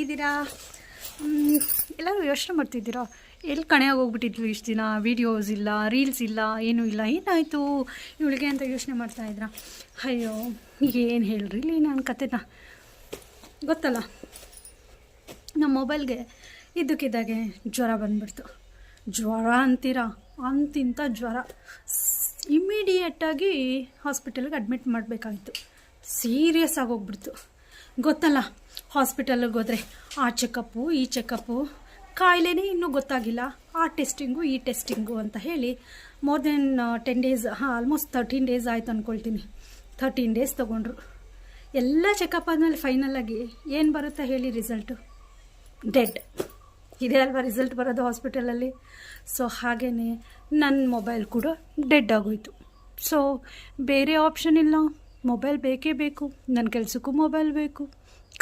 ಇದ್ದೀರಾ? ಎಲ್ಲರೂ ಯೋಚನೆ ಮಾಡ್ತಿದ್ದೀರಾ? ಎಲ್ಲಿ ಕಣೆ ಹೋಗ್ಬಿಟ್ಟಿದ್ವಿ ಇಷ್ಟು ದಿನ? ವೀಡಿಯೋಸ್ ಇಲ್ಲ ರೀಲ್ಸ್ ಇಲ್ಲ, ಏನೂ ಇಲ್ಲ, ಏನಾಯಿತು? ಇವಳಿಗೆ ಅಂತ ಯೋಚನೆ ಮಾಡ್ತಾ ಇದ್ರಾ? ಅಯ್ಯೋ, ಏನು ಹೇಳ್ರಿ? ಇಲ್ಲಿ ನಾನು ಕತೆನ. ಗೊತ್ತಲ್ಲ? ನಮ್ಮ ಮೊಬೈಲ್ಗೆ ಇದ್ದಕ್ಕಿದ್ದಾಗೆ ಜ್ವರ ಬಂದ್ಬಿಡ್ತು. ಜ್ವರ ಅಂತೀರಾ? ಅಂತಿಂತ ಜ್ವರ. ಇಮ್ಮಿಡಿಯೇಟಾಗಿ ಹಾಸ್ಪಿಟಲ್ಗೆ ಅಡ್ಮಿಟ್ ಮಾಡಬೇಕಾಗಿತ್ತು. ಸೀರಿಯಸ್ ಆಗೋಗ್ಬಿಡ್ತು. ಗೊತ್ತಲ್ಲ? ಹಾಸ್ಪಿಟಲ್ಗೆ ಹೋದರೆ, ಆ ಚೆಕಪ್ಪು, ಈ ಚೆಕಪ್ಪು, ಕಾಯಿಲೆನೇ ಇನ್ನೂ ಗೊತ್ತಾಗಿಲ್ಲ. ಆ ಟೆಸ್ಟಿಂಗು, ಈ ಟೆಸ್ಟಿಂಗು ಅಂತ ಹೇಳಿ ಮೋರ್ ದೆನ್ ಟೆನ್ ಡೇಸ್ ಹಾಂ ಆಲ್ಮೋಸ್ಟ್ ತರ್ಟೀನ್ ಡೇಸ್ ಆಯ್ತು ಅಂದ್ಕೊಳ್ತೀನಿ ಥರ್ಟೀನ್ ಡೇಸ್ ತೊಗೊಂಡ್ರು. ಎಲ್ಲ ಚೆಕಪ್ ಆದಮೇಲೆ ಫೈನಲಾಗಿ ಏನು ಬರುತ್ತಾ ಹೇಳಿ ರಿಸಲ್ಟು ಡೆಡ್ ಇದೇ ಅಲ್ವಾ ರಿಸಲ್ಟ್ ಬರೋದು ಹಾಸ್ಪಿಟಲಲ್ಲಿ ಸೊ ಹಾಗೇ ನನ್ನ ಮೊಬೈಲ್ ಕೂಡ ಡೆಡ್ ಆಗೋಯ್ತು. ಸೊ ಬೇರೆ ಆಪ್ಷನ್ ಇಲ್ಲ. ಮೊಬೈಲ್ ಬೇಕೇ ಬೇಕು ನನ್ನ ಕೆಲಸಕ್ಕೂ ಮೊಬೈಲ್ ಬೇಕು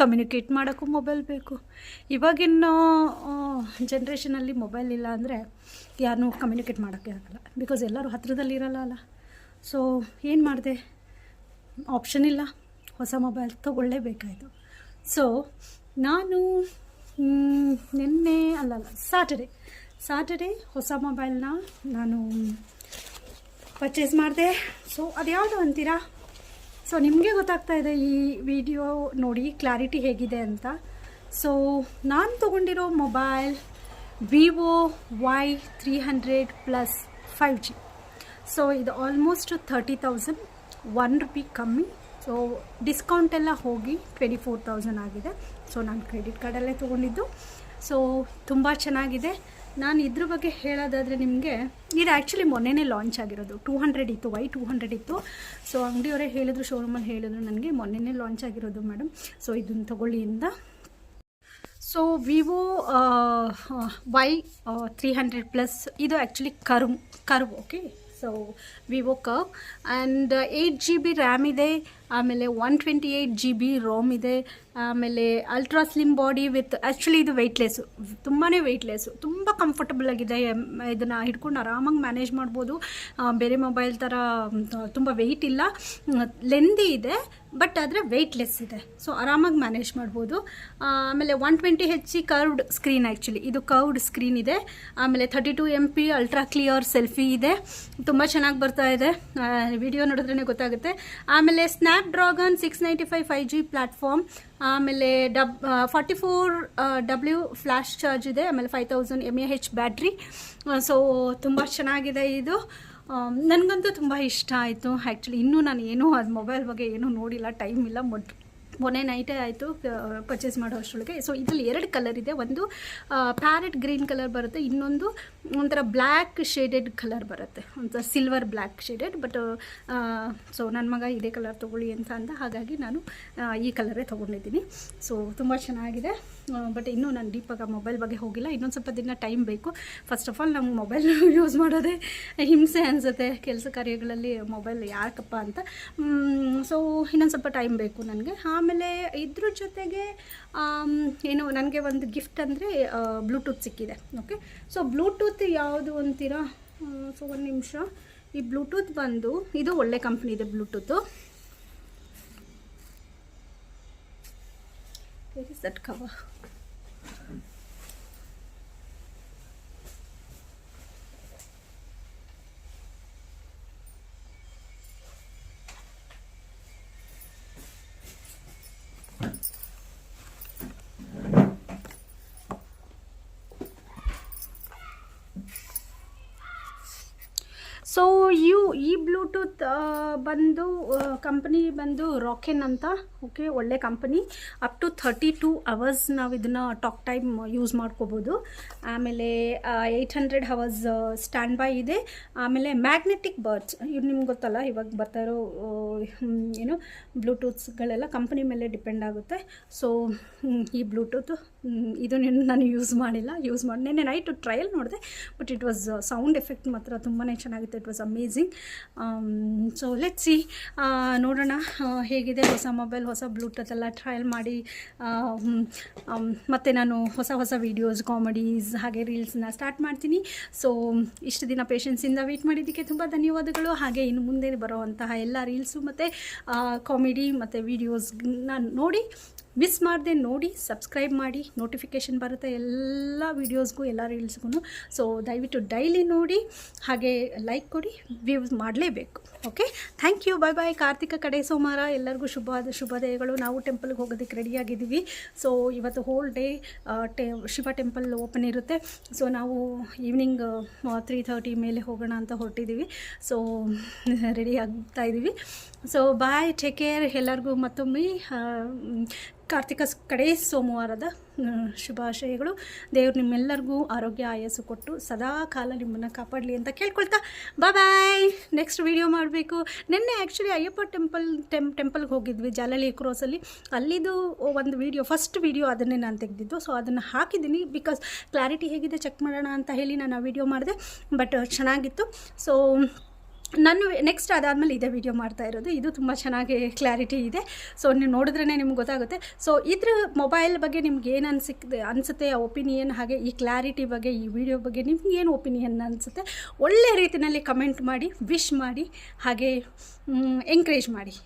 ಕಮ್ಯುನಿಕೇಟ್ ಮಾಡೋಕ್ಕೂ ಮೊಬೈಲ್ ಬೇಕು. ಇವಾಗಿನ ಜನ್ರೇಷನಲ್ಲಿ ಮೊಬೈಲ್ ಇಲ್ಲ ಅಂದರೆ ಯಾರನ್ನೂ ಕಮ್ಯುನಿಕೇಟ್ ಮಾಡೋಕ್ಕೆ ಆಗಲ್ಲ. ಬಿಕಾಸ್ ಎಲ್ಲರೂ ಹತ್ರದಲ್ಲಿ ಇರಲ್ಲ ಅಲ್ಲ. ಸೊ ಏನು ಮಾಡಿದೆ? ಆಪ್ಷನ್ ಇಲ್ಲ. ಹೊಸ ಮೊಬೈಲ್ ತೊಗೊಳ್ಳೇಬೇಕಾಯಿತು. ಸೊ ನಾನು ನಿನ್ನೆ ಅಲ್ಲಲ್ಲ ಸಾಟರ್ಡೆ ಸಾಟರ್ಡೆ ಹೊಸ ಮೊಬೈಲ್ನ ನಾನು ಪರ್ಚೇಸ್ ಮಾಡಿದೆ. ಸೊ ಅದ್ಯಾವುದು ಅಂತೀರಾ? ಸೊ ನಿಮಗೆ ಗೊತ್ತಾಗ್ತಾ ಇದೆ ಈ ವಿಡಿಯೋ ನೋಡಿ ಕ್ಲಾರಿಟಿ ಹೇಗಿದೆ ಅಂತ. ಸೊ ನಾನು ತೊಗೊಂಡಿರೋ mobile Vivo Y three hundred plus five G so ಇದು almost thirty thousand one rupee ಕಮ್ಮಿ. ಸೊ ಡಿಸ್ಕೌಂಟ್ ಎಲ್ಲ ಹೋಗಿ ಟ್ವೆಂಟಿ ಫೋರ್ ತೌಸಂಡ್ ಆಗಿದೆ. ಸೊ ನಾನು ಕ್ರೆಡಿಟ್ ಕಾರ್ಡಲ್ಲೇ ತೊಗೊಂಡಿದ್ದು. ಸೊ ತುಂಬ ಚೆನ್ನಾಗಿದೆ. ನಾನು ಇದ್ರ ಬಗ್ಗೆ ಹೇಳೋದಾದರೆ ನಿಮಗೆ, ಇದು ಆ್ಯಕ್ಚುಲಿ ಮೊನ್ನೆನೇ ಲಾಂಚ್ ಆಗಿರೋದು. ಟೂ ಹಂಡ್ರೆಡ್ ಇತ್ತು ವೈ ಟೂ ಹಂಡ್ರೆಡ್ ಇತ್ತು? ಸೊ ಅಂಗಡಿಯವರೇ ಹೇಳಿದ್ರು ಶೋರೂಮಲ್ಲಿ ಹೇಳಿದ್ರು, ನನಗೆ ಮೊನ್ನೆನೇ ಲಾಂಚ್ ಆಗಿರೋದು ಮೇಡಮ್ ಸೊ ಇದನ್ನು ತಗೊಳ್ಳಿ ಇಂದ so Vivo Y three hundred plus ಇದು actually curve curve okay so Vivo cow and eight G B RAM ಇದೆ, ಆಮೇಲೆ one twenty eight G B ROM ಇದೆ, ಆಮೇಲೆ ultra slim body with actually ಇದು weightless ತುಂಬಾ ವೆಯ್ಟ್ಲೆಸ್ಸು ತುಂಬ comfortable ಆಗಿದೆ ಇದನ್ನು ಹಿಡ್ಕೊಂಡು ಆರಾಮಾಗಿ ಮ್ಯಾನೇಜ್ ಮಾಡ್ಬೋದು. ಬೇರೆ ಮೊಬೈಲ್ ಥರ ತುಂಬ ವೆಯ್ಟ್ ಇಲ್ಲ ಲೆಂದಿ ಇದೆ ಬಟ್ ಆದರೆ ವೆಯ್ಟ್ಲೆಸ್ ಇದೆ. ಸೊ ಆರಾಮಾಗಿ ಮ್ಯಾನೇಜ್ ಮಾಡ್ಬೋದು. ಆಮೇಲೆ one twenty H C curved screen actually ಇದು ಕರ್ವ್ಡ್ ಸ್ಕ್ರೀನ್ ಇದೆ. ಆಮೇಲೆ thirty two M P ultra clear selfie ಇದೆ. ತುಂಬ ಚೆನ್ನಾಗಿ ಬರ್ತಾ ಇದೆ. ವಿಡಿಯೋ ನೋಡಿದ್ರೇ ಗೊತ್ತಾಗುತ್ತೆ. ಆಮೇಲೆ Snapdragon six ninety five five G platform ಆಮೇಲೆ dub forty four W flash charge ಇದೆ, ಆಮೇಲೆ five thousand M A H battery so ತುಂಬ ಚೆನ್ನಾಗಿದೆ ಇದು. ನನಗಂತೂ ತುಂಬ ಇಷ್ಟ ಆಯಿತು. ಆ್ಯಕ್ಚುಲಿ ಇನ್ನೂ ನಾನು ಏನೂ ಅದು ಮೊಬೈಲ್ ಬಗ್ಗೆ ಏನೂ ನೋಡಿಲ್ಲ ಟೈಮ್ ಇಲ್ಲ ಮೊಡ್ ಮೊನ್ನೆ ನೈಟೇ ಆಯಿತು ಪರ್ಚೇಸ್ ಮಾಡೋ ಅಷ್ಟರೊಳಗೆ. ಸೊ ಇದರಲ್ಲಿ ಎರಡು ಕಲರ್ ಇದೆ. ಒಂದು ಪ್ಯಾರೆಟ್ ಗ್ರೀನ್ ಕಲರ್ ಬರುತ್ತೆ. ಇನ್ನೊಂದು ಒಂಥರ ಬ್ಲ್ಯಾಕ್ ಶೇಡೆಡ್ ಕಲರ್ ಬರುತ್ತೆ. ಒಂಥರ silver black shaded but so ನನ್ನ ಮಗ ಇದೇ ಕಲರ್ ತೊಗೊಳ್ಳಿ ಅಂತ ಅಂದ. ಹಾಗಾಗಿ ನಾನು ಈ ಕಲರೇ ತೊಗೊಂಡಿದ್ದೀನಿ. ಸೊ ತುಂಬ ಚೆನ್ನಾಗಿದೆ. ಬಟ್ ಇನ್ನೂ ನಾನು ಡೀಪಾಗಿ ಮೊಬೈಲ್ ಬಗ್ಗೆ ಹೋಗಿಲ್ಲ. ಇನ್ನೊಂದು ಸ್ವಲ್ಪ ದಿನ ಟೈಮ್ ಬೇಕು. ಫಸ್ಟ್ ಆಫ್ ಆಲ್ ನಮ್ಗೆ ಮೊಬೈಲ್ ಯೂಸ್ ಮಾಡೋದೇ ಹಿಂಸೆ ಅನಿಸುತ್ತೆ. ಕೆಲಸ ಕಾರ್ಯಗಳಲ್ಲಿ ಮೊಬೈಲ್ ಯಾಕಪ್ಪ ಅಂತ. ಸೊ ಇನ್ನೊಂದು ಸ್ವಲ್ಪ ಟೈಮ್ ಬೇಕು ನನಗೆ. ಆಮೇಲೆ ಇದ್ರ ಜೊತೆಗೆ ಏನು ನನಗೆ ಒಂದು ಗಿಫ್ಟ್ ಅಂದರೆ ಬ್ಲೂಟೂತ್ ಸಿಕ್ಕಿದೆ. ಓಕೆ ಸೊ ಬ್ಲೂಟೂತ್ ಯಾವುದು ಅಂತೀರಾ? ಸೊ ಒಂದು ನಿಮಿಷ. ಈ ಬ್ಲೂಟೂತ್ ಬಂದು, ಇದು ಒಳ್ಳೆ ಕಂಪ್ನಿ ಇದೆ Bluetooth Where is that cover? So ಇವು ಈ ಬ್ಲೂಟೂತ್ ಬಂದು ಕಂಪ್ನಿ ಬಂದು ರಾಕೆನ್ ಅಂತ ಓಕೆ ಒಳ್ಳೆ company up to thirty two hours ನಾವು ಇದನ್ನು ಟಾಕ್ ಟೈಮ್ ಯೂಸ್ ಮಾಡ್ಕೋಬೋದು. ಆಮೇಲೆ eight hundred hours stand by ಇದೆ. ಆಮೇಲೆ ಮ್ಯಾಗ್ನೆಟಿಕ್ ಬರ್ಡ್ಸ್ ಇವ್ರು ನಿಮ್ಗೆ ಗೊತ್ತಲ್ಲ, ಇವಾಗ ಬರ್ತಾ ಏನು ಬ್ಲೂಟೂತ್ಸ್ಗಳೆಲ್ಲ ಕಂಪ್ನಿ ಮೇಲೆ ಡಿಪೆಂಡ್ ಆಗುತ್ತೆ. ಸೊ ಈ ಬ್ಲೂಟೂತ್ ಇದು ನಾನು ಯೂಸ್ ಮಾಡಿಲ್ಲ. ಯೂಸ್ ಮಾಡಿ, ನೆನ್ನೆ ನೈಟು ಟ್ರಯಲ್ ನೋಡಿದೆ but it was sound effect ಮಾತ್ರ ತುಂಬಾ ಚೆನ್ನಾಗಿತ್ತು. It was amazing so let see ನೋಡೋಣ ಹೇಗಿದೆ ಹೊಸ ಮೊಬೈಲ್ ಹೊಸ ಬ್ಲೂಟೂತ್ ಎಲ್ಲ ಟ್ರಯಲ್ ಮಾಡಿ. ಮತ್ತು ಹ್ಮ್, ಆಮ್, ಮತ್ತೆ ನಾನು ಹೊಸ ಹೊಸ ವೀಡಿಯೋಸ್ ಕಾಮಿಡೀಸ್ ಹಾಗೆ ರೀಲ್ಸ್ನ ಸ್ಟಾರ್ಟ್ ಮಾಡ್ತೀನಿ. ಸೊ ಇಷ್ಟು ದಿನ ಪೇಷನ್ಸಿಂದ ವೆಯ್ಟ್ ಮಾಡಿದ್ದಕ್ಕೆ ತುಂಬ ಧನ್ಯವಾದಗಳು. ಹಾಗೆ ಇನ್ನು ಮುಂದೆ ಬರುವಂತಹ ಎಲ್ಲ ರೀಲ್ಸು ಮತ್ತು ಕಾಮಿಡಿ ಮತ್ತು ವೀಡಿಯೋಸ್ನ ನೋಡಿ. ಮಿಸ್ ಮಾಡದೆ ನೋಡಿ ಸಬ್ಸ್ಕ್ರೈಬ್ ಮಾಡಿ ನೋಟಿಫಿಕೇಷನ್ ಬರುತ್ತೆ ಎಲ್ಲ ವೀಡಿಯೋಸ್ಗೂ ಎಲ್ಲ ರೀಲ್ಸ್ಗೂ ಸೊ ದಯವಿಟ್ಟು ಡೈಲಿ ನೋಡಿ, ಹಾಗೆ ಲೈಕ್ ಕೊಡಿ ವ್ಯೂಸ್ ಮಾಡಲೇಬೇಕು. Okay thank you bye bye Karthika ಕಡೆ ಸೋಮವಾರ. ಎಲ್ಲರಿಗೂ ಶುಭ ಶುಭೋದಯಗಳು ನಾವು ಟೆಂಪಲ್ಗೆ ಹೋಗೋದಕ್ಕೆ ರೆಡಿಯಾಗಿದ್ದೀವಿ ಸೊ ಇವತ್ತು ಹೋಲ್ ಡೇ ಟೆ ಶಿವ ಟೆಂಪಲ್ ಓಪನ್ ಇರುತ್ತೆ. ಸೊ ನಾವು ಈವ್ನಿಂಗ್ ತ್ರೀ ತರ್ಟಿ ಮೇಲೆ ಹೋಗೋಣ ಅಂತ ಹೊರಟಿದ್ದೀವಿ. ಸೊ ರೆಡಿ ಆಗ್ತಾ ಇದ್ದೀವಿ. ಸೊ ಬಾಯ್ ಟೇಕ್ ಕೇರ್ ಎಲ್ಲರಿಗೂ ಮತ್ತೊಮ್ಮೆ ಕಾರ್ತಿಕ ಕಡೆ ಸೋಮವಾರದ ಶುಭಾಶಯಗಳು. ದೇವರು ನಿಮ್ಮೆಲ್ಲರಿಗೂ ಆರೋಗ್ಯ, ಆಯಸ್ಸು ಕೊಟ್ಟು ಸದಾ ಕಾಲ ನಿಮ್ಮನ್ನು ಕಾಪಾಡಲಿ ಅಂತ ಕೇಳ್ಕೊಳ್ತಾ. ಬಾ ಬಾಯ್ ನೆಕ್ಸ್ಟ್ ವಿಡಿಯೋ ಮಾಡಬೇಕು. ನಿನ್ನೆ ಆ್ಯಕ್ಚುಲಿ ಅಯ್ಯಪ್ಪ ಟೆಂಪಲ್ ಟೆಮ್ ಟೆಂಪಲ್ಗೆ ಹೋಗಿದ್ವಿ ಜಾಲಲಿ ಕ್ರೋಸಲ್ಲಿ ಅಲ್ಲಿದು ಒಂದು ವಿಡಿಯೋ ಫಸ್ಟ್ ವಿಡಿಯೋ ಅದನ್ನೇ ನಾನು ತೆಗೆದಿದ್ದು. ಸೊ ಅದನ್ನು ಹಾಕಿದ್ದೀನಿ ಬಿಕಾಸ್ ಕ್ಲಾರಿಟಿ ಹೇಗಿದೆ ಚೆಕ್ ಮಾಡೋಣ ಅಂತ ಹೇಳಿ ನಾನು ಆ ವಿಡಿಯೋ ಮಾಡಿದೆ. ಬಟ್ ಚೆನ್ನಾಗಿತ್ತು. ಸೊ ನಾನು ನೆಕ್ಸ್ಟ್ ಅದಾದಮೇಲೆ ಇದೇ ವಿಡಿಯೋ ಮಾಡ್ತಾ ಇರೋದು. ಇದು ತುಂಬ ಚೆನ್ನಾಗಿ ಕ್ಲಾರಿಟಿ ಇದೆ. ಸೊ ನೀವು ನೋಡಿದ್ರೇ ನಿಮ್ಗೆ ಗೊತ್ತಾಗುತ್ತೆ. ಸೊ ಇದ್ರ ಮೊಬೈಲ್ ಬಗ್ಗೆ ನಿಮ್ಗೆ ಏನು ಅನ್ಸಿಕ್, ಅನಿಸುತ್ತೆ, ಆ ಒಪಿನಿಯನ್ ಹಾಗೆ ಈ ಕ್ಲಾರಿಟಿ ಬಗ್ಗೆ, ಈ ವಿಡಿಯೋ ಬಗ್ಗೆ ನಿಮ್ಗೆ ಏನು ಒಪಿನಿಯನ್ ಅನಿಸುತ್ತೆ ಒಳ್ಳೆ ರೀತಿಯಲ್ಲಿ ಕಮೆಂಟ್ ಮಾಡಿ ವಿಶ್ ಮಾಡಿ, ಹಾಗೆ ಎಂಕರೇಜ್ ಮಾಡಿ.